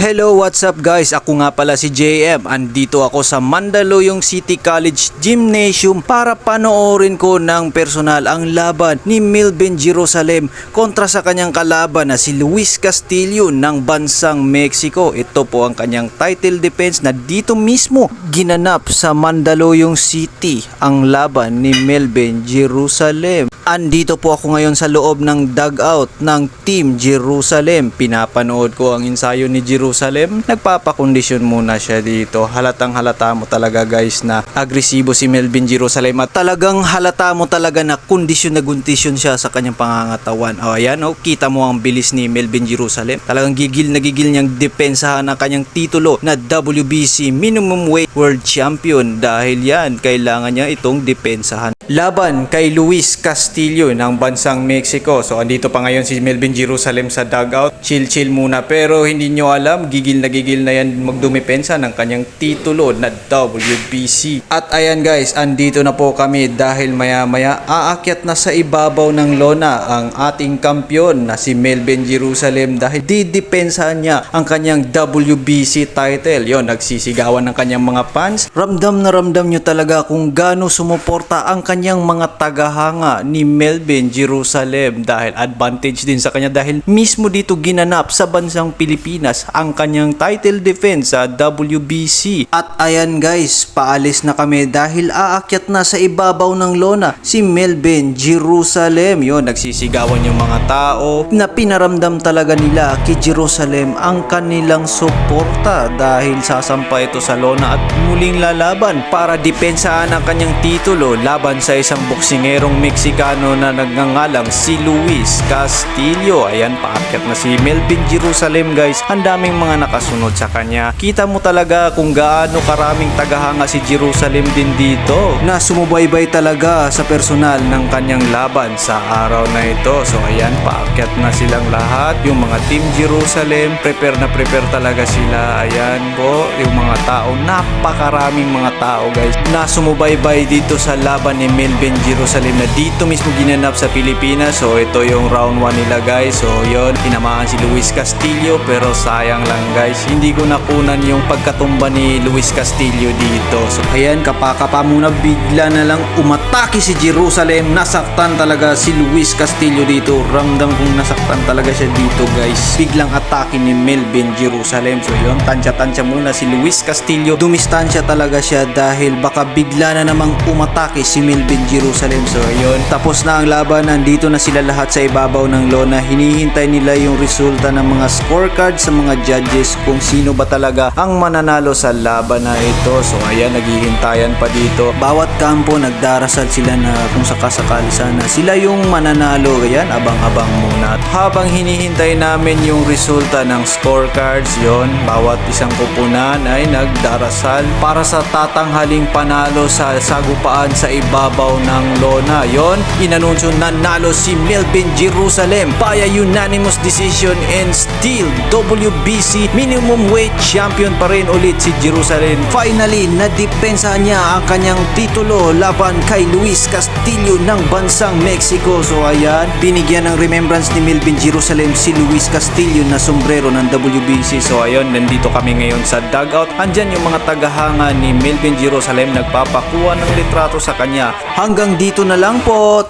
Hello, what's up guys? Ako nga pala si JM. Andito ako sa Mandaluyong City College Gymnasium para panoorin ko ng personal ang laban ni Milben Jerusalem kontra sa kanyang kalaban na si Luis Castillo ng bansang Mexico. Ito po ang kanyang title defense na dito mismo ginanap sa Mandaluyong City ang laban ni Melvin Jerusalem. Andito po ako ngayon sa loob ng dugout ng Team Jerusalem. Pinapanood ko ang ensayo ni Jerusalem. Nagpapakondisyon muna siya dito. Halatang halata mo talaga guys na agresibo si Melvin Jerusalem at talagang halata mo talaga na kondisyon na kondisyon siya sa kanyang pangangatawan. O ayan o, kita mo ang bilis ni Melvin Jerusalem. Talagang gigil na gigil niyang depensahan ang kanyang titulo na WBC Minimum Weight World Champion dahil yan, kailangan niya itong depensahan. Laban kay Luis Castillo ng bansang Mexico. So andito pa ngayon si Melvin Jerusalem sa dugout. Chill-chill muna pero hindi nyo alam, gigil na gigil na yan magdumipensa ng kanyang titulo na WBC. At ayan guys, andito na po kami dahil maya-maya aakyat na sa ibabaw ng lona ang ating kampyon na si Melvin Jerusalem dahil didepensahan niya ang kanyang WBC title. Yon, nagsisigawan ng kanyang mga fans. Ramdam na ramdam nyo talaga kung gaano sumuporta ang kanyang mga tagahanga ni Melvin Jerusalem dahil advantage din sa kanya dahil mismo dito ginanap sa bansang Pilipinas ang kanyang title defense sa WBC. At ayan guys, paalis na kami dahil aakyat na sa ibabaw ng lona si Melvin Jerusalem. Yon, nagsisigawan yung mga tao na pinaramdam talaga nila kay Jerusalem ang kanilang suporta dahil sasampa ito sa lona at muling lalaban para dipensaan ang kanyang titulo laban sa isang boksingerong Meksikano na nagngangalang si Luis Castillo. Ayan, paakyat na si Melvin Jerusalem guys. Ang daming mga nakasunod sa kanya. Kita mo talaga kung gaano karaming tagahanga si Jerusalem din dito na sumubaybay talaga sa personal ng kanyang laban sa araw na ito. So ayan, paakyat na silang lahat. Yung mga Team Jerusalem, prepare na prepare talaga sila. Ayan po, yung mga tao, napakaraming mga tao guys na sumubaybay dito sa laban ni Melvin Jerusalem na dito mismo ginanap sa Pilipinas. So ito yung round 1 nila guys. So yon tinamaan si Luis Castillo pero sayang lang guys. Hindi ko nakunan yung pagkatumba ni Luis Castillo dito. So ayan, kapakapa muna bigla na lang umatake si Jerusalem. Nasaktan talaga si Luis Castillo dito. Ramdam kong nasaktan talaga siya dito guys. Biglang atake ni Melvin Jerusalem. So yun, tansya-tansya muna si Luis Castillo. Dumistansya talaga siya dahil baka bigla na namang umatake si Melvin Jerusalem. So yun, tapos na ang laban. Nandito na sila lahat sa ibabaw ng lona. Hinihintay nila yung resulta ng mga scorecard sa mga judges kung sino ba talaga ang mananalo sa laban na ito. So ayan, naghihintayan pa dito. Bawat kampo nagdarasal sila na kung sakasakali sana sila yung mananalo. Ayan, abang-abang muna. At habang hinihintay namin yung resulta ng scorecards, yon bawat isang kupunan ay nagdarasal para sa tatanghaling panalo sa sagupaan sa ibabaw ng lona. Yon, inanunsyo na nalo si Melvin Jerusalem via unanimous decision and still WBC minimum weight champion pa rin ulit si Jerusalem. Finally, nadepensa niya ang kanyang titulo laban kay Luis Castillo ng bansang Mexico. So ayan, binigyan ng remembrance ni Melvin Jerusalem si Luis Castillo na sombrero ng WBC. So ayun, nandito kami ngayon sa dugout. Andyan yung mga tagahanga ni Melvin Jerusalem nagpapakuha ng litrato sa kanya. Hanggang dito na lang po.